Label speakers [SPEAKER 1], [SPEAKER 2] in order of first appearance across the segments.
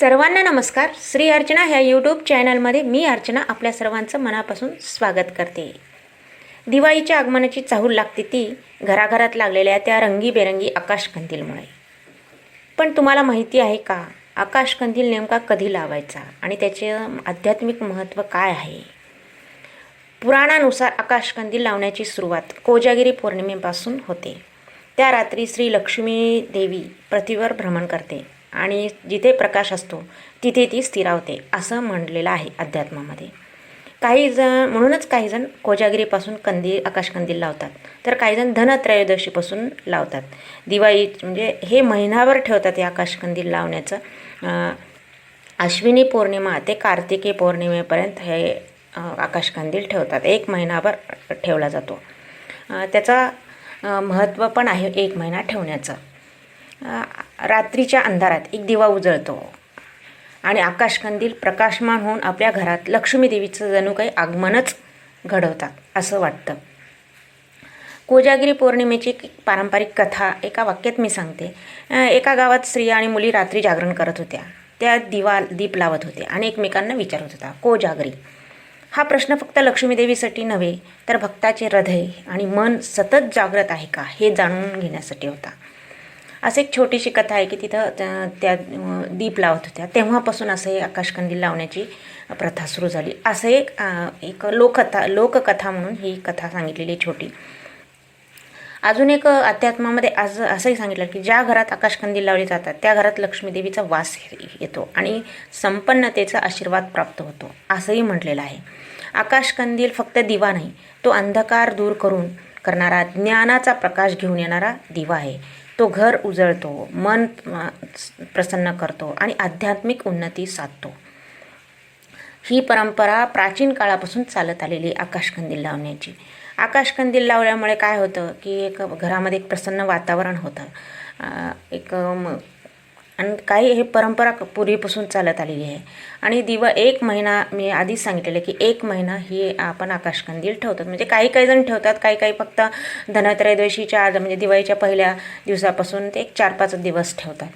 [SPEAKER 1] सर्वांना नमस्कार. श्री अर्चना ह्या यूट्यूब चॅनलमध्ये मी अर्चना आपल्या सर्वांचं मनापासून स्वागत करते. दिवाळीच्या आगमनाची चाहूल लागते ती घराघरात लागलेल्या त्या रंगीबेरंगी आकाशकंदीलमुळे. पण तुम्हाला माहिती आहे का? आकाशकंदील नेमका कधी लावायचा आणि त्याचे आध्यात्मिक महत्त्व काय आहे? पुराणानुसार आकाशकंदील लावण्याची सुरुवात कोजागिरी पौर्णिमेपासून होते. त्या रात्री श्री लक्ष्मी देवी पृथ्वीवर भ्रमण करते. आणि जिथे प्रकाश असतो तिथे ती स्थिरावते असं म्हणलेलं आहे अध्यात्मामध्ये. काही जण म्हणूनच काही जण कोजागिरीपासून कंदील आकाशकंदील लावतात. तर काही जण धनत्रयोदशीपासून लावतात. दिवाळी म्हणजे हे महिनाभर ठेवतात हे आकाशकंदील लावण्याचं. अश्विनी पौर्णिमा ते कार्तिकी पौर्णिमेपर्यंत हे आकाशकंदील ठेवतात. एक महिनाभर ठेवला जातो. त्याचा महत्त्व पण आहे एक महिना ठेवण्याचं. रात्रीच्या अंधारात एक दिवा उजळतो. आणि आकाशकंदील प्रकाशमान होऊन आपल्या घरात लक्ष्मी देवीचं जणू काही आगमनच घडवतात असं वाटतं. कोजागिरी पौर्णिमेची पारंपरिक कथा एका वाक्यात मी सांगते. एका गावात स्त्रिया आणि मुली रात्री जागरण करत होत्या. त्या दिवा दीप लावत होते आणि एकमेकांना विचारत होता कोजागरी हा प्रश्न फक्त लक्ष्मीदेवीसाठी नव्हे तर भक्ताचे हृदय आणि मन सतत जागृत आहे का हे जाणून घेण्यासाठी होता. असं एक छोटीशी कथा आहे की तिथं त्या- त्या दीप लावत होत्या. तेव्हापासून असं हे आकाशकंदील लावण्याची प्रथा सुरू झाली. असं एक एक लोककथा लोककथा म्हणून ही कथा सांगितलेली आहे छोटी. अजून एक अध्यात्मामध्ये आज असंही सांगितलं की ज्या घरात आकाशकंदील लावले जातात त्या घरात लक्ष्मीदेवीचा वास येतो आणि संपन्नतेचा आशीर्वाद प्राप्त होतो. असंही म्हटलेलं आहे. आकाशकंदील फक्त दिवा नाही तो अंधकार दूर करून करणारा ज्ञानाचा प्रकाश घेऊन येणारा दिवा आहे. तो घर उजळतो मन प्रसन्न करतो आणि आध्यात्मिक उन्नती साधतो. ही परंपरा प्राचीन काळापासून चालत आलेली आकाशकंदील लावण्याची. आकाशकंदील लावल्यामुळे काय होतं की एक घरामध्ये एक प्रसन्न वातावरण होतं. एक आणि काही हे परंपरा पूर्वीपासून चालत आलेली आहे. आणि दिवा एक महिना मी आधीच सांगितलेलं की एक महिना ही आपण आकाशकंदील ठेवतात. म्हणजे काही काही जण ठेवतात काही काही फक्त धनत्रयोदशीच्या आज म्हणजे दिवाळीच्या पहिल्या दिवसापासून ते एक चार पाच दिवस ठेवतात.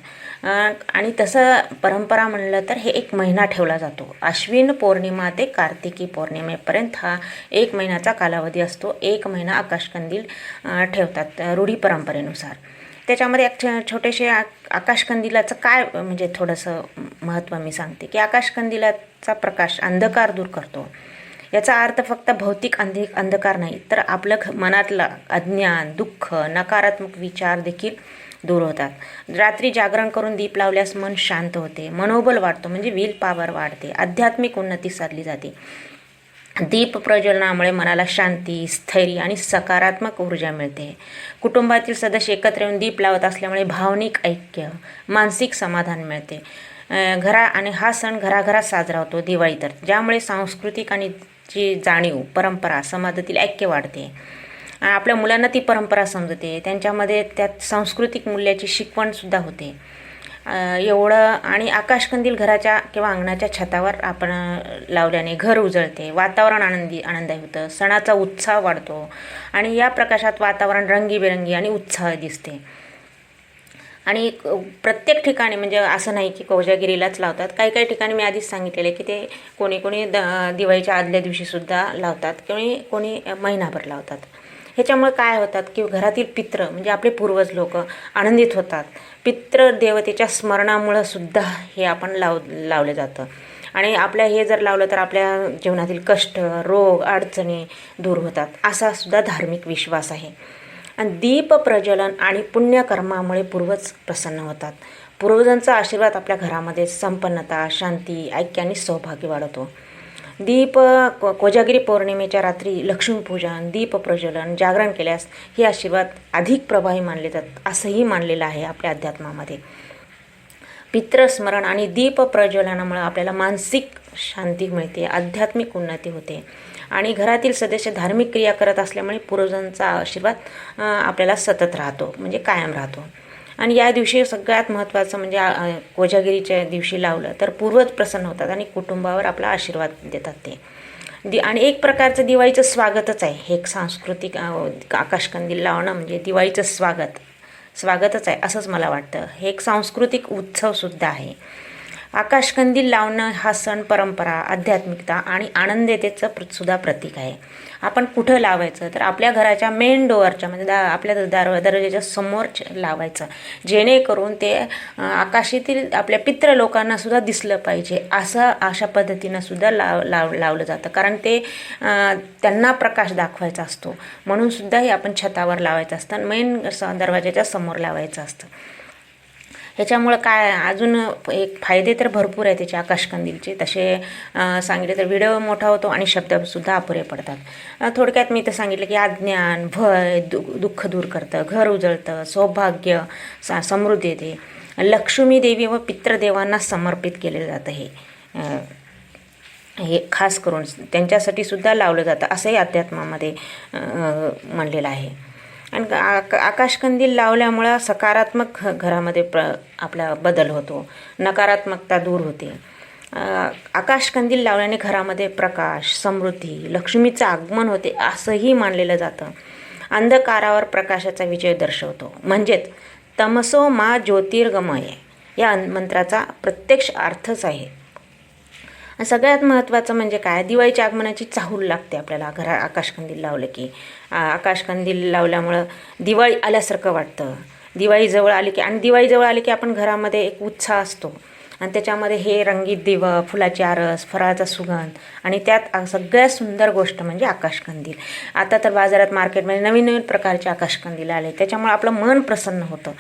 [SPEAKER 1] आणि तसं परंपरा म्हणलं तर हे एक महिना ठेवला जातो. अश्विन पौर्णिमा ते कार्तिकी पौर्णिमेपर्यंत हा एक महिन्याचा कालावधी असतो. एक महिना आकाशकंदील ठेवतात रूढी परंपरेनुसार. त्याच्यामध्ये एक छोटेसे आ आकाशकंदिलाचं काय म्हणजे थोडंसं महत्त्व मी सांगते की आकाशकंदिलाचा प्रकाश अंधकार दूर करतो. याचा अर्थ फक्त भौतिक अंधि अंधकार नाही तर आपलं ख मनातलं अज्ञान दुःख नकारात्मक विचार देखील दूर होतात. रात्री जागरण करून दीप लावल्यास मन शांत होते मनोबल वाढतो म्हणजे विल पॉवर वाढते आध्यात्मिक उन्नती साधली जाते. दीप प्रज्वलनामुळे मनाला शांती स्थैर्य आणि सकारात्मक ऊर्जा मिळते. कुटुंबातील सदस्य एकत्र येऊन दीप लावत असल्यामुळे भावनिक ऐक्य मानसिक समाधान मिळते. घरा आणि हा सण घराघरात साजरा होतो दिवाळी तर. ज्यामुळे सांस्कृतिक आणि जी जाणीव परंपरा समाजातील ऐक्य वाढते. आपल्या मुलांना ती परंपरा समजते. त्यांच्यामध्ये त्यात सांस्कृतिक मूल्याची शिकवणसुद्धा होते. एवढं आणि आकाशकंदील घराच्या किंवा अंगणाच्या छतावर आपण लावल्याने घर उजळते वातावरण आनंदी आनंदाय होतं सणाचा उत्साह वाढतो आणि या प्रकाशात वातावरण रंगीबेरंगी आणि उत्साह दिसते. आणि प्रत्येक ठिकाणी म्हणजे असं नाही की कोजागिरीलाच लावतात. काही काही ठिकाणी मी आधीच सांगितलेलं आहे की ते कोणी कोणी द दिवाळीच्या आदल्या दिवशीसुद्धा लावतात. कोणी कोणी महिनाभर लावतात. ह्याच्यामुळे काय होतात की घरातील पित्र म्हणजे आपले पूर्वज लोक आनंदित होतात. पित्र देवतेच्या स्मरणामुळं सुद्धा हे आपण लाव लावलं जातं. आणि आपल्या हे जर लावलं तर आपल्या जीवनातील कष्ट रोग अडचणी दूर होतात. असा सुद्धा धार्मिक विश्वास आहे. आणि दीप प्रज्वलन आणि पुण्यकर्मामुळे पूर्वज प्रसन्न होतात. पूर्वजांचा आशीर्वाद आपल्या घरामध्ये संपन्नता शांती ऐक्य आणि सौभाग्य वाढवतो. दीप कोजागिरी पौर्णिमेच्या रात्री लक्ष्मीपूजन दीप प्रज्वलन जागरण केल्यास हे आशीर्वाद अधिक प्रभावी मानले जातात असंही मानलेलं आहे आपल्या अध्यात्मामध्ये. पित्रस्मरण आणि दीप प्रज्वलनामुळे आपल्याला मानसिक शांती मिळते आध्यात्मिक उन्नती होते. आणि घरातील सदस्य धार्मिक क्रिया करत असल्यामुळे पूर्वजांचा आशीर्वाद आपल्याला सतत राहतो म्हणजे कायम राहतो. आणि या दिवशी सगळ्यात महत्त्वाचं म्हणजे कोजागिरीच्या दिवशी लावलं तर पूर्वज प्रसन्न होतात आणि कुटुंबावर आपला आशीर्वाद देतात ते. दि आणि एक प्रकारचं दिवाळीचं स्वागतच आहे. हे एक सांस्कृतिक आकाशकंदील लावणं म्हणजे दिवाळीचं स्वागत. स्वागतच आहे असंच मला वाटतं. हे एक सांस्कृतिक उत्सवसुद्धा आहे. आकाशकंदील लावणं हा सण परंपरा आध्यात्मिकता आणि आनंदतेचं प्र सुद्धा प्रतीक आहे. आपण कुठं लावायचं? तर आपल्या घराच्या मेन डोअरच्या म्हणजे दा आपल्या दार दरवाजाच्या समोर लावायचं. जेणेकरून ते आकाशातील आपल्या पित्र लोकांना सुद्धा दिसलं पाहिजे. असं अशा पद्धतीनं सुद्धा लाव लाव लावलं जातं. कारण ते त्यांना प्रकाश दाखवायचा असतो. म्हणून सुद्धा हे आपण छतावर लावायचं असतं मेन दरवाजाच्या समोर लावायचं असतं. ह्याच्यामुळं काय अजून एक फायदे तर भरपूर आहे त्याचे आकाशकंदीलचे. तसे सांगितले तर व्हिडिओ मोठा होतो आणि शब्दसुद्धा अपुरे पडतात. थोडक्यात मी तर सांगितलं की अज्ञान भय दु दुःख दूर करतं घर उजळतं सौभाग्य सा समृद्धी येते. लक्ष्मी देवी व पितृदेवांना समर्पित केले जातं हे. हे खास करून त्यांच्यासाठी सुद्धा लावलं जातं असंही अध्यात्मामध्ये म्हणलेलं आहे. आणि आक आकाशकंदील लावल्यामुळं सकारात्मक घ घरामध्ये प्र आपला बदल होतो. नकारात्मकता दूर होते. आकाशकंदील लावल्याने घरामध्ये प्रकाश समृद्धी लक्ष्मीचं आगमन होते असंही मानलेलं जातं. अंधकारावर प्रकाशाचा विजय दर्शवतो. म्हणजेच तमसो मा ज्योतिर्गमय या मंत्राचा प्रत्यक्ष अर्थच आहे. सगळ्यात महत्त्वाचं म्हणजे काय? दिवाळीच्या आगमनाची चाहूल लागते आपल्याला. घरा आकाशकंदील लावलं की आकाशकंदील लावल्यामुळं दिवाळी आल्यासारखं वाटतं. दिवाळीजवळ आली की आणि दिवाळीजवळ आली की आपण घरामध्ये एक उत्साह असतो. आणि त्याच्यामध्ये हे रंगीत दिवं फुलाची आरस फराळाचा सुगंध आणि त्यात सगळ्यात सुंदर गोष्ट म्हणजे आकाशकंदील आता तर बाजारात मार्केटमध्ये नवीन नवीन प्रकारचे आकाशकंदील आले. त्याच्यामुळे आपलं मन प्रसन्न होतं.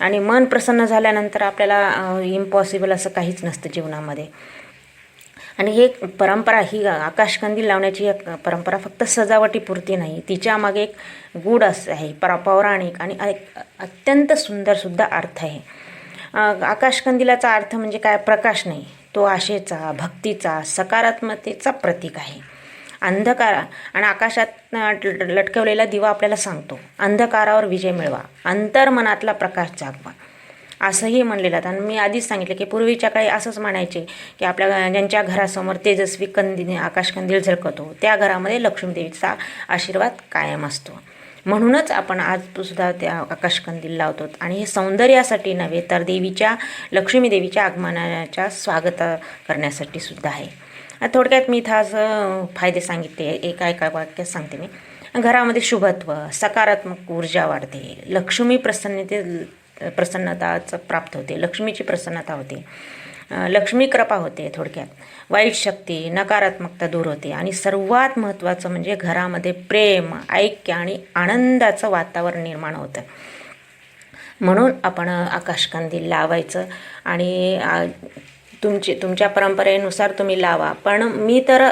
[SPEAKER 1] आणि मन प्रसन्न झाल्यानंतर आपल्याला इम्पॉसिबल असं काहीच नसतं जीवनामध्ये. आणि हे परंपरा ही आकाशकंदील लावण्याची एक परंपरा फक्त सजावटीपुरती नाही तिच्यामागे एक गूढ असं आहे परा पौराणिक आणि अत्यंत सुंदरसुद्धा अर्थ आहे. आकाशकंदिलाचा अर्थ म्हणजे काय? प्रकाश नाही तो आशेचा भक्तीचा सकारात्मकतेचा प्रतीक आहे. अंधकार आणि आकाशात ल- लटकवलेला दिवा आपल्याला सांगतो अंधकारावर विजय मिळवा अंतर्मनातला प्रकाश जागवा. असंही म्हणलेलं आहे आणि मी आधीच सांगितलं की पूर्वीच्या काळी असंच म्हणायचे की आपल्या ज्यांच्या घरासमोर तेजस्वी कंदी आकाशकंदील झळकतो त्या घरामध्ये लक्ष्मीदेवीचा आशीर्वाद कायम असतो. म्हणूनच आपण आज सुद्धा त्या आकाशकंदील लावतो. आणि हे सौंदर्यासाठी नव्हे तर देवीच्या लक्ष्मीदेवीच्या आगमनाच्या स्वागत करण्यासाठी सुद्धा आहे. थोडक्यात मी इथं असं फायदे सांगितले एका एका वाक्यात सांगते मी. घरामध्ये शुभत्व सकारात्मक ऊर्जा वाढते. लक्ष्मी प्रसन्नते प्रसन्नताचं प्राप्त होते. लक्ष्मीची प्रसन्नता होते. लक्ष्मी कृपा होते थोडक्यात. वाईट शक्ती नकारात्मकता दूर होते. आणि सर्वात महत्त्वाचं म्हणजे घरामध्ये प्रेम ऐक्य आणि आनंदाचं वातावरण निर्माण होतं. म्हणून आपण आकाशकांदी लावायचं आणि तुमची तुमच्या परंपरेनुसार तुम्ही लावा. पण मी तर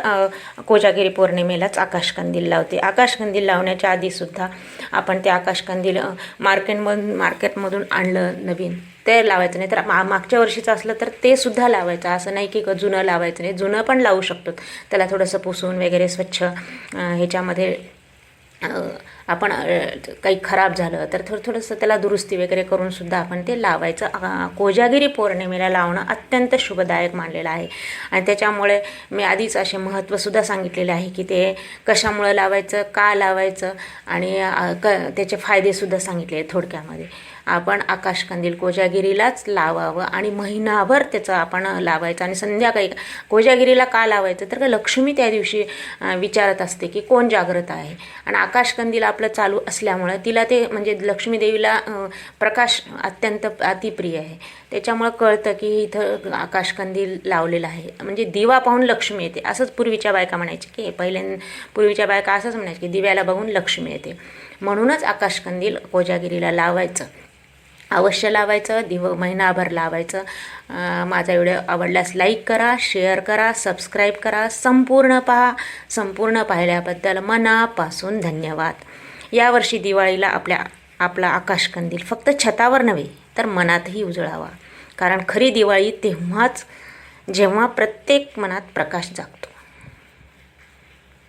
[SPEAKER 1] कोजागिरी पौर्णिमेलाच आकाशकंदील लावते. आकाशकंदील लावण्याच्या आधीसुद्धा आपण ते आकाशकंदील मार्केटमधून मार्केटमधून आणलं नवीन. ते लावायचं नाही तर मा मागच्या वर्षीचं असलं तर ते सुद्धा लावायचं. असं नाही की जुनं लावायचं नाही. जुनं पण लावू शकतो. त्याला थोडंसं पुसून वगैरे स्वच्छ ह्याच्यामध्ये आपण काही खराब झालं तर थोडं थोडंसं त्याला दुरुस्ती वगैरे करून सुद्धा आपण ते लावायचं. कोजागिरी पौर्णिमेला लावणं अत्यंत शुभदायक मानलेलं आहे. आणि त्याच्यामुळे मी आधीच असे महत्त्वसुद्धा सांगितलेले आहे की ते कशामुळं लावायचं का लावायचं आणि क त्याचे फायदेसुद्धा सांगितले थोडक्यामध्ये. आपण आकाशकंदील कोजागिरीलाच लावावं आणि महिनाभर त्याचं आपण लावायचं आणि संध्याकाळी कोजागिरीला का लावायचं? तर का लक्ष्मी त्या दिवशी विचारत असते की कोण जागृत आहे? आणि आकाशकंदील आपलं चालू असल्यामुळं तिला ते म्हणजे लक्ष्मी देवीला प्रकाश अत्यंत अतिप्रिय आहे. त्याच्यामुळं कळतं की इथं आकाशकंदील लावलेलं आहे. म्हणजे दिवा पाहून लक्ष्मी येते. असंच पूर्वीच्या बायका म्हणायची की पहिल्या पूर्वीच्या बायका असंच म्हणायची की दिव्याला बघून लक्ष्मी येते. म्हणूनच आकाशकंदील कोजागिरीला लावायचं. अवश्य लावायचं दिव महिनाभर लावायचं. माझा व्हिडिओ आवडल्यास लाईक करा शेअर करा सबस्क्राईब करा संपूर्ण पहा. संपूर्ण पाहिल्याबद्दल मनापासून धन्यवाद. यावर्षी दिवाळीला आपल्या आपला आकाशकंदील फक्त छतावर नव्हे तर मनातही उजळावा. कारण खरी दिवाळी तेव्हाच जेव्हा प्रत्येक मनात प्रकाश जागतो.